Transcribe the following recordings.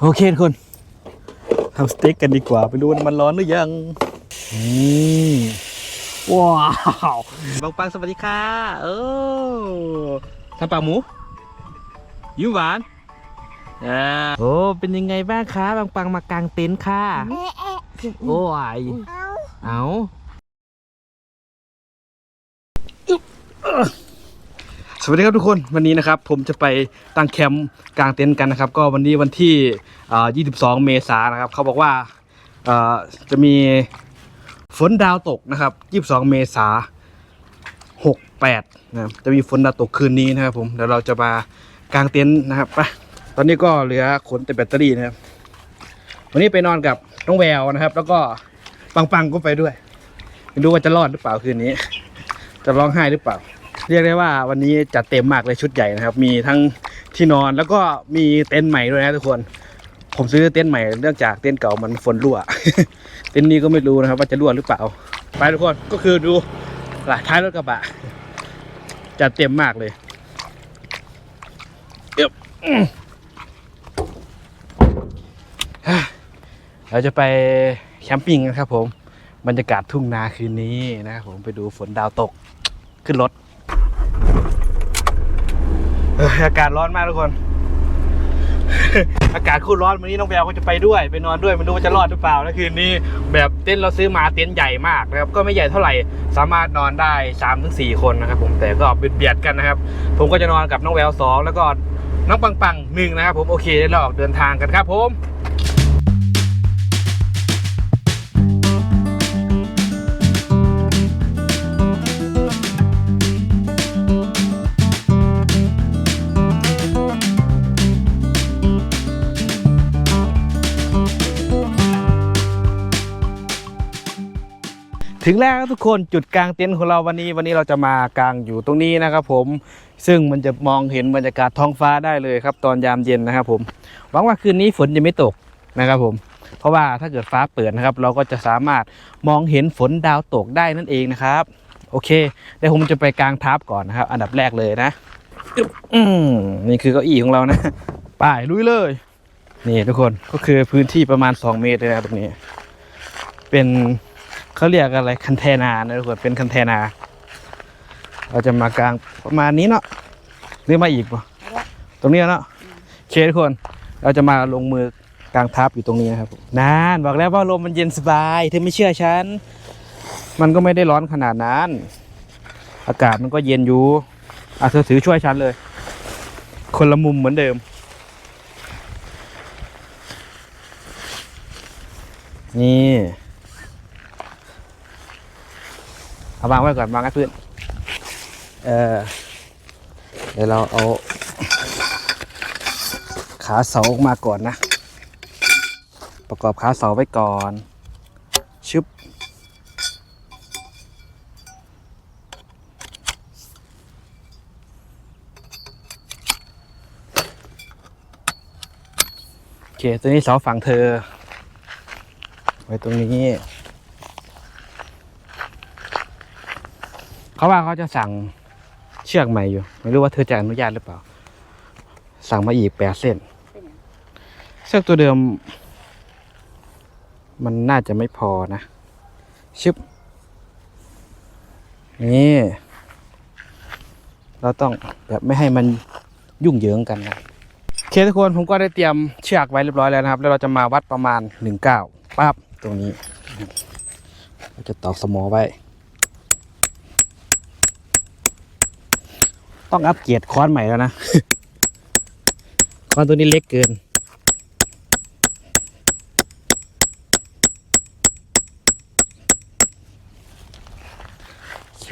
โอเคทุกคนทำสเต็กกันดีกว่า ไปดูว่ามันร้อนหรือยังนี่ว้าวบางปังสวัสดีค่ะเออทำปากหมูยิ้มหวานอ่าโอ้เป็นยังไงบ้างคะบางปังมากางเต็นท์ค่ะโอ้ยเอา สวัสดีครับทุกคนวันนี้นะครับผมจะไปตั้งแคมป์กลางเต็นท์กันนะครับ ก็วันนี้วันที่ 22 เมษายนนะครับเขาบอกว่าจะมีฝนดาวตกนะครับ 22 เมษายน68นะจะมีฝนดาวตกคืนนี้นะครับผมเดี๋ยวเราจะมากางเต็นท์นะครับไปตอนนี้ก็เหลือขนแต่แบตเตอรี่นะครับ วันนี้ไปนอนกับน้องแววนะครับ แล้วก็ปังปังก็ไปด้วยไม่รู้ว่าจะรอดหรือเปล่าคืนนี้ จะร้องไห้หรือเปล่า เรียกได้ว่าวันนี้จัดเต็มมากเลยชุดใหญ่นะครับ มีทั้งที่นอนแล้วก็มีเต็นท์ใหม่ด้วยนะทุกคน ผมซื้อเต็นท์ใหม่เนื่องจากเต็นท์เก่ามันฝนรั่ว เต็นท์นี้ก็ไม่รู้นะครับว่าจะรั่วหรือเปล่า ไปทุกคนก็คือดูหลัท้ายรถกระบะจัดเต็มมากเลยเดี๋ยวอืมเราจะไปแคมปิ้งกันครับผมบรรยากาศทุ่งนาคืนนี้นะครับผมไปดูฝนดาวตกขึ้นรถ อากาศร้อนมากทุกคน อากาศคู่ร้อนวันนี้น้องแววก็จะไปด้วยไปนอนด้วยมันดูว่าจะรอดหรือเปล่าแล้วคืนนี้แบบเต็นท์เราซื้อมาเต็นท์ใหญ่มากนะครับ ก็ไม่ใหญ่เท่าไหร่สามารถนอนได้สามถึงสี่คนนะครับ ผมแต่ก็เบียดเบียดกันนะครับ ผมก็จะนอนกับน้องแววสองแล้วก็น้องปังปังหนึ่งนะครับ ผมโอเคได้เราออกเดินทางกันครับผม ถึงแล้วครับทุกคนจุดกลางเต็นท์ของเราวันนี้วันนี้เราจะมากางอยู่ตรงนี้นะครับผมซึ่งมันจะมองเห็นบรรยากาศท้องฟ้าได้เลยครับ ตอนยามเย็นนะครับผมหวังว่าคืนนี้ฝนจะไม่ตกนะครับผม เพราะว่าถ้าเกิดฟ้าเปิดนะครับ เราก็จะสามารถมองเห็นฝนดาวตกได้นั่นเองนะครับ โอเคเดี๋ยวผมจะไปกางทับก่อนนะครับ อันดับแรกเลยนะอืมนี่คือเก้าอี้ของเรานะไป้ายลุยเลย นี่ทุกคนก็คือพื้นที่ประมาณ 2 เมตรเลยนะตรงนี้ เป็น เขาเรียกอะไรคันเทนานะทุกคนเป็นคันเทนา เราจะมากลางประมาณนี้เนาะหรือมาอีกปะตรงนี้เนาะเคทุกคน เราจะมาลงมือกลางทับอยู่ตรงนี้นะครับนานบอกแล้วว่าลมมันเย็นสบายเธอไม่เชื่อฉัน มันก็ไม่ได้ร้อนขนาดนั้น อากาศมันก็เย็นอยู่อะเธอถือช่วยฉันเลย คนละมุมเหมือนเดิมนี่ เอาวางไว้ก่อนวางไว้พื้นเออเดี๋ยวเราเอา ขาเสาออกมาก่อนนะ ประกอบขาเสาไว้ก่อนชึบโอเค ตัวนี้เสาฝั่งเธอ ไว้ตรงนี้ เขาว่าเขาจะสั่งเชือกใหม่อยู่ ไม่รู้ว่าเธอจะอนุญาตหรือเปล่า สั่งมาอีกแปดเส้น เชือกตัวเดิม มันน่าจะไม่พอนะ ชึบ นี่ เราต้องแบบไม่ให้มันยุ่งเหยิงกันนะโอเคทุกคนผมก็ได้เตรียมเชือกไว้เรียบร้อยแล้วนะครับ แล้วเราจะมาวัดประมาณหนึ่งเก้าปั๊บตรงนี้ เราจะตอกสมอไว้ ต้องอัปเกรดค้อนใหม่แล้วนะ ค้อนตัวนี้เล็กเกิน โอเค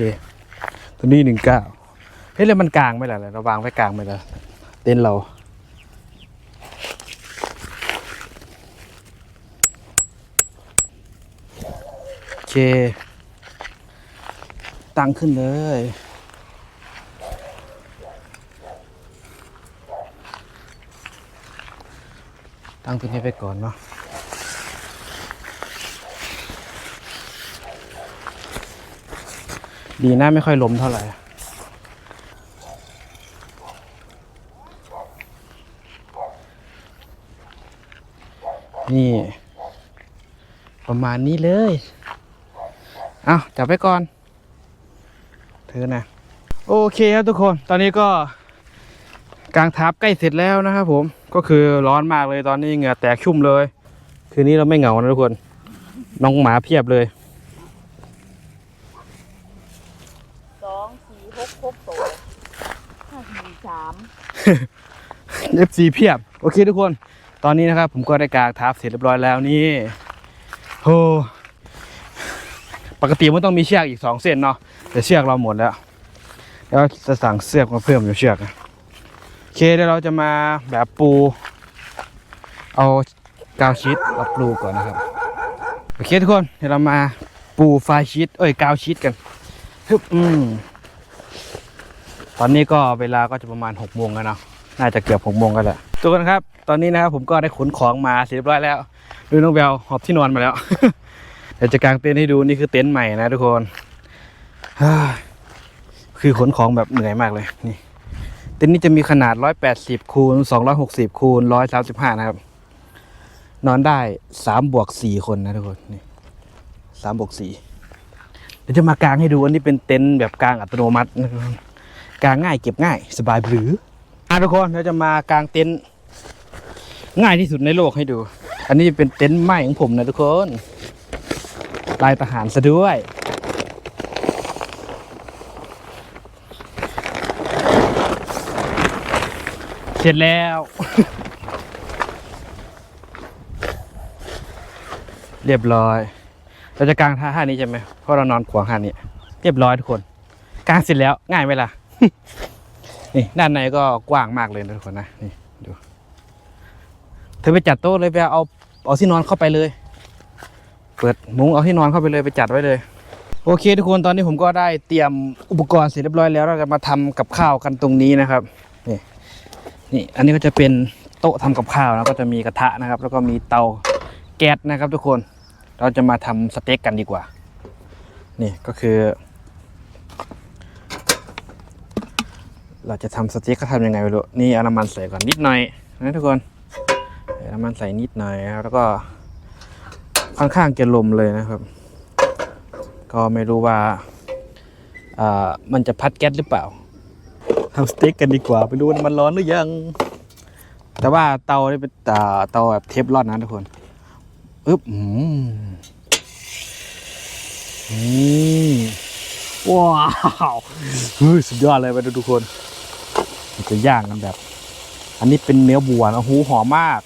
ตัวนี้หนึ่งเก้าเฮ้ยแล้วมันกลางไม่ล่ะเราวางไว้กลางไม่ล่ะเต็นเราโอเค ตั้งขึ้นเลย ตั้งตัวนี้ไปก่อนเนาะดีนะไม่ค่อยล้มเท่าไหร่นี่ ประมาณนี้เลย เอาจับไว้ก่อนเธอนะ โอเคครับทุกคน ตอนนี้ก็ กางทับใกล้เสร็จแล้วนะครับผมก็คือร้อนมากเลยตอนนี้เหงื่อแตกชุ่มเลย คืนนี้เราไม่เหงานะทุกคน น้องหมาเพียบเลยสองสี่หกหกโตห้าสี่สามเอฟซีเพียบ โอเคทุกคน ตอนนี้นะครับ ผมก็ได้กางทับเสร็จเรียบร้อยแล้วนี่โหปกติมันต้องมีเชือกอีกสองเส้นเนาะแต่เชือกเราหมดแล้ว แล้วจะสั่งเสือกมาเพิ่มอยู่เชือกอะโอ เคเดี๋ยวเราจะมาแบบปู เอากาวชีตกับปูก่อนนะครับโอเคทุกคนเดี๋ยวเรามาปูไฟชีตเอ้ยกาวชีตกันฮึบอืมตอนนี้ก็เวลาก็จะประมาณ6กโมงแล้วเนาะน่าจะเกือบหกโมงกันแหละทุกคนครับ ตอนนี้นะครับผมก็ได้ขนของมาเสร็จเรียบร้อยแล้วดูน้องแววหอบที่นอนมาแล้วเดี๋ยวจะกางเต็นท์ให้ดูนี่คือเต็นท์ใหม่นะทุกคนคือขนของแบบเหนื่อยมากเลยนี่ ต็นท์นี้จะมีขนาด 180 คูณ 260 คูณ 135 นะครับ นอนได้ 3 บวก 4 คนนะทุกคนนี่สามบวกสี่เดี๋ยวจะมากางให้ดู อันนี้เป็นเต็นท์แบบกางอัตโนมัตินะครับกางง่ายเก็บง่ายสบายหรืออะทุกคนเราจะมากางเต็นท์ง่ายที่สุดในโลกให้ดู อันนี้เป็นเต็นท์ใหม่ของผมนะทุกคน ลายทหารซะด้วย เสร็จแล้ว เรียบร้อย เราจะกางท่าท่านี้ใช่ไหมเพราะเรานอนขวางท่านี้เรียบร้อยทุกคนกางเสร็จแล้วง่ายไหมล่ะ นี่ด้านในก็กว้างมากเลยนะทุกคนนะนี่ดูเธอไปจัดโต๊ะเลยไปเอาเอาที่นอนเข้าไปเลย เปิดมุ้งเอาที่นอนเข้าไปเลยไปจัดไว้เลยโอเคทุกคนตอนนี้ผมก็ได้เตรียมอุปกรณ์เสร็จเรียบร้อยแล้วเราจะมาทำกับข้าวกันตรงนี้นะครับนี่ นี่อันนี้ก็จะเป็นโต๊ะทำกับข้าวนะก็จะมีกระทะนะครับ แล้วก็มีเตาแก๊สนะครับ ทุกคนเราจะมาทำสเต็กกันดีกว่า นี่ก็คือ เราจะทำสเต็กก็ทำยังไงไม่รู้นี่เอาน้ำมันใส่ก่อนนิดหน่อยนะทุกคนน้ำมันใส่นิดหน่อยครับแล้วก็ค่อนข้างจะลมเลยนะครับ ก็ไม่รู้ว่าอ่ามันจะพัดแก๊สหรือเปล่า ทำสเต็กกันดีกว่าไปดูมันร้อนหรือยัง แต่ว่าเตานี่เป็นเตาแบบเทฟลอนนะทุกคนอึ๊บอืมว้าวเฮ้ยสุดยอดเลยไปดูทุกคนมันจะย่างกันแบบ อันนี้เป็นเนื้อบัวนะหูหอมมาก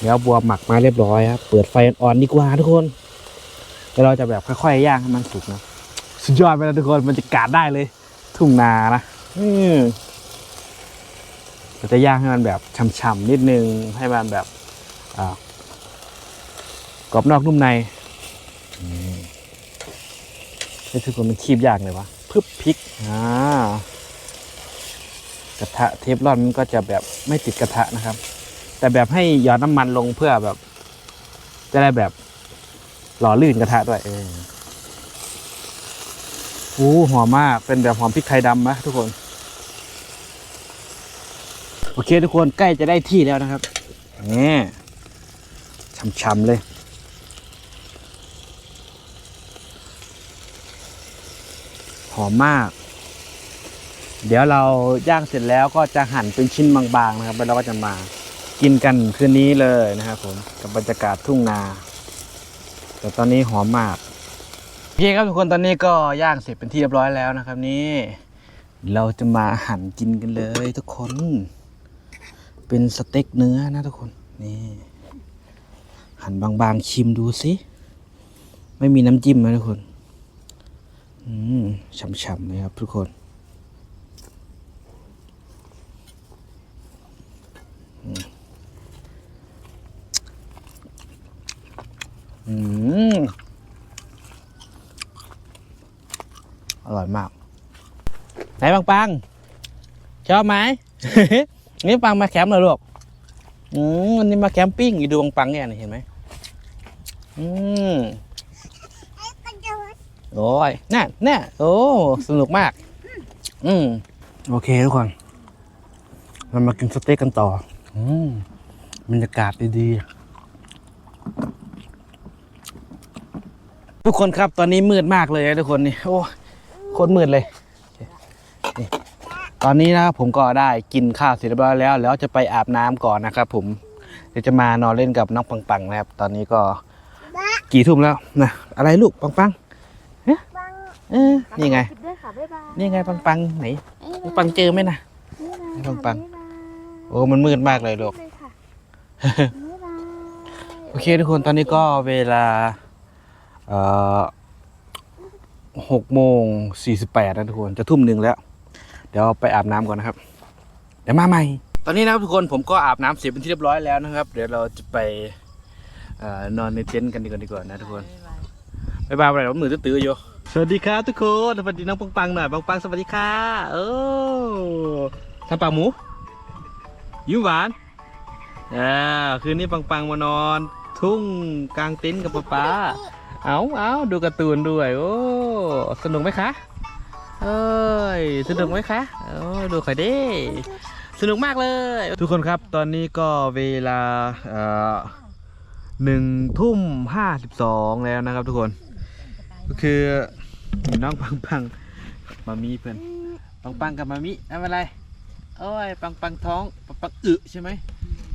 เนื้อบัวหมักมาเรียบร้อยครับเปิดไฟอ่อนๆดีกว่าทุกคนเดี๋ยวเราจะแบบค่อยๆย่างให้มันสุกนะ สุดยอดไปแล้วทุกคนมันจะกาดได้เลย ทุ่งนานะเราจะย่างให้มันแบบฉ่ำๆนิดนึง ให้มันแบบกรอบนอกนุ่มในอืมให้ทุกคนมันคีบยากเลยวะพึบพริกอ่ากระทะเทฟลอนมันก็จะแบบไม่ติดกระทะนะครับ แต่แบบให้หยอดน้ำมันลงเพื่อแบบ จะได้แบบหล่อลื่นกระทะด้วยเออ อ้หอมมาก เป็นแบบหอมพริกไทยดำนะทุกคน โอเคทุกคนใกล้จะได้ที่แล้วนะครับนี่ช่ำๆเลยหอมมาก เดี๋ยวเราย่างเสร็จแล้วก็จะหั่นเป็นชิ้นบางๆนะครับ แล้วเราก็จะมากินกันคืนนี้เลยนะครับผมกับบรรยากาศทุ่งนา แต่ตอนนี้หอมมาก โอเคครับทุกคนตอนนี้ก็ย่างเสร็จเป็นที่เรียบร้อยแล้วนะครับนี่ เราจะมาหั่นกินกันเลยทุกคน เป็นสเต็กเนื้อนะทุกคนนี่หั่นบางๆชิมดูสิไม่มีน้ำจิ้มนะทุกคนอืมฉ่ำๆเลยครับทุกคนอืม่อยมาก ไหนปังปังชอบไหม นี่ปังมาแคมป์เหรอลูกอืมวันนี้มาแคมปิ้งอยู่ดูปังปังเนี่ยเห็นไหมอืมโอ้ยน่าน่าโอ้ สนุกมาก อืม โอเคทุกคน เรามากินสเต็กกันต่อ อืมบรรยากาศดีๆ ทุกคนครับตอนนี้มืดมากเลยทุกคนนี่ โอ้ คตรมืดเลยนี่ตอนนี้นะครับผมก็ได้กินข้าวเสร็จเรียบร้อยแล้ว แล้วจะไปอาบน้ำก่อนนะครับ ผม เดี๋ยวจะมานอนเล่นกับน้องปังปังนะครับ ตอนนี้ก็กี่ทุ่มแล้วนะอะไรลูกปังปังเอ๊ะเอ๊ะนี่ไงคลิปด้วยค่ะบ๊ายบายนี่ไงปังปังไหนปังปังเจอไหมนะนี่ไงปังปังบ๊ายบายโอ้มันมืดมากเลยลูกเลยค่ะบ๊ายบายโอเคทุกคนตอนนี้ก็เวลาเอ่อ หกโมงสี่สิบแปดนะทุกคนจะทุ่มหนึ่งแล้ว เดี๋ยวไปอาบน้ำก่อนนะครับ เดี๋ยวมาใหม่ ตอนนี้นะครับทุกคนผมก็อาบน้ำเสร็จเป็นที่เรียบร้อยแล้วนะครับ เดี๋ยวเราจะไปอนอนในเต็นท์กันดีกว่าดีกว่านะทุกคนบ๊ายบายอะไรผมมือตื้อๆอยู่สวัสดีครับทุกคนสวัสดีน้องปังปังหน่อยปังปังสวัสดีค่ะโอ้ทำปาหมูยิ้มหวานอ่าคืนนี้ปังปังมานอน ทุ่งกลางเต็นท์กับป๊าป๊าเอาเอาดูการ์ตูนด้วยโอ้ สนุกไหมคะเอ้ยสนุกไหมคะโอ้ดูข่อยดิสนุกมากเลย ทุกคนครับตอนนี้ก็เวลาหนึ่งทุ่มห้าสิบสองแล้วนะครับทุกคน ก็คือมีน้องปังปังมามีเพื่อนปังปังกับมามิทำอะไรโอ้ยปังปังท้องปังปังอึใช่ไหม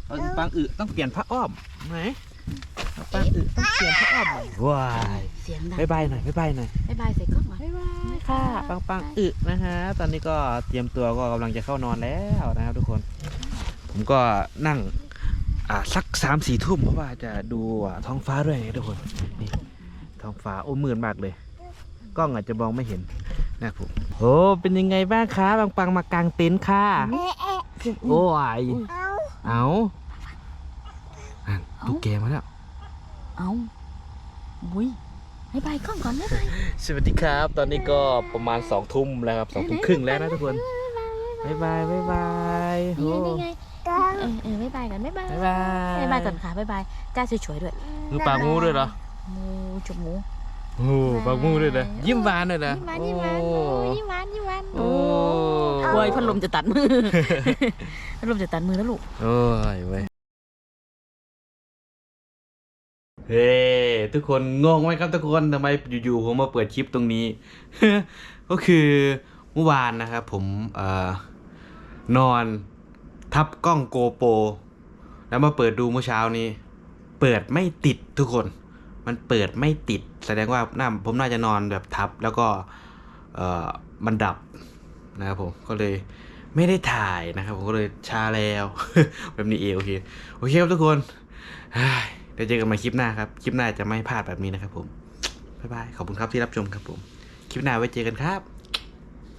ปังปังอึต้องเปลี่ยนผ้าอ้อมไหน ปังปังอึต้องเปลี่ยนผ้าอ้อมหน่อยว้ายเสียงดังบายบายหน่อยบายบายหน่อยบ๊ายบายใส่กล้องมาบ๊ายบายค่ะ ปังปังอึนะฮะ ตอนนี้ก็เตรียมตัวก็กำลังจะเข้านอนแล้วนะครับทุกคน ผมก็นั่ง อ่าสักสามสี่ทุ่มเพราะว่าจะดูอ่าท้องฟ้าด้วยนะทุกคนนี่ท้องฟ้าโอ้มืดมากเลยกล้องอาจจะมองไม่เห็นนะครับผมโอ้เป็นยังไงบ้างคะปังปังมากางเต็นท์ค่ะโอ้ยเอาอะตุ๊กแกมาแล้ว เอาอุ้ยบ๊ายบายกล้องก่อนบ๊ายบายสวัสดีครับ ตอนนี้ก็ประมาณสองทุ่มแล้วครับสองทุ่มครึ่งแล้วนะทุกคนบายบายบายบายนี่โอ้ไงนี่ไงเออเออบ๊ายบายกันบ๊ายบายบายบายบ๊ายบายก่อนค่ะบ๊ายบายจ้าสวยๆด้วยดูปากงูด้วยเหรอหมูจุบหมูโอ้ปากงูด้วยนะยิ้มหวานเลยนะยิ้มหวานยิ้มหวานโอ้โอ้ยิ้มหวานยิ้มหวานโอ้โอ้ยพัดลมจะตัดมือพัดลมจะตัดมือแล้วลูกโอ้ยเว้ย เฮ้ทุกคนงงไหมครับทุกคนทำไมอยู่ๆผมมาเปิดคลิปตรงนี้ ก็คือเมื่อวานนะครับผมเอ่อนอนทับกล้องโกโปรแล้วมาเปิดดูเมื่อเช้านี้ เปิดไม่ติดทุกคน มันเปิดไม่ติด แสดงว่าน่าผมน่าจะนอนแบบทับแล้วก็เอ่อมันดับนะครับผมก็เลยไม่ได้ถ่ายนะครับผมก็เลยชาแล้ว แบบนี้เองโอเคโอเคครับทุกคน เดี๋ยวเจอกันใหม่คลิปหน้าครับ คลิปหน้าจะไม่พลาดแบบนี้นะครับผม บ๊ายบาย ขอบคุณครับที่รับชมครับผม คลิปหน้าไว้เจอกันครับ